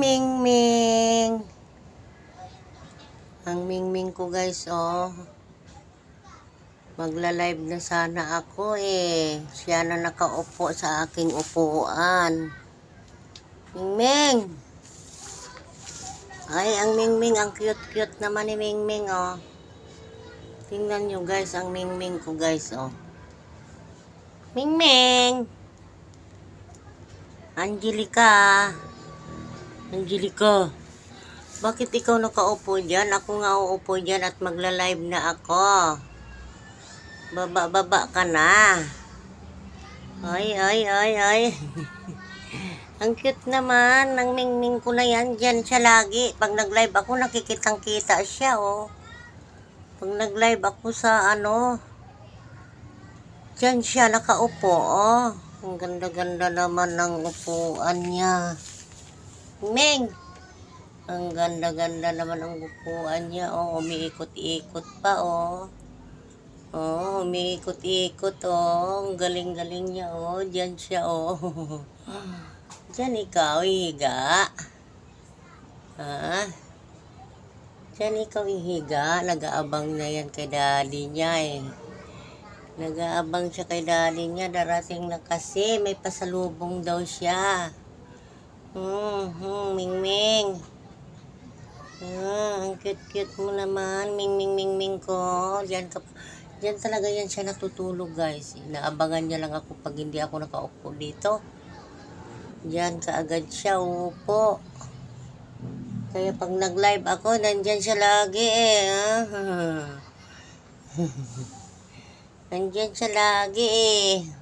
Mingming. Ang Mingming ko guys, oh. Magla-live na sana ako eh. Siya na nakaupo sa aking upuan. Mingming! Ay, ang Mingming, ang cute-cute naman ni Mingming, oh. Tingnan nyo guys, ang Mingming ko guys, oh. Mingming! Angelica! Angelica! Bakit ikaw nakaupo dyan? Ako nga uupo dyan at magla-live na ako. Baba-baba ka na. Ay, ay, ay, ay. Ang cute naman. Ang mingming ko na yan. Diyan siya lagi. Pag nag-live ako, nakikitang-kita siya, oh. Pag nag-live ako sa ano, Diyan siya nakaupo, oh. Ang ganda-ganda naman ng upuan niya. Ming! Ang ganda-ganda naman ang upuan niya, oh. Umiikot-ikot pa, oh. Oh, umiikot-ikot, oh. Ang galing-galing niya, oh. Diyan siya, oh. Diyan ikaw, higa. Ha? Diyan ikaw ihiga. Nag-aabang na yan kay daddy niya, eh. Nag-aabang siya kay daddy niya. Darating na kasi. May pasalubong daw siya. Hmm, hmm, ming-ming. Ah, ang cute-cute mo naman. Ming-ming, ming-ming ko. Diyan ka Diyan talaga yan siya natutulog, guys. Inaabangan niya lang ako pag hindi ako nakaupo dito. Diyan kaagad siya upo. Kaya pag nag-live ako, nandyan siya lagi eh. ah. Nandyan siya lagi eh.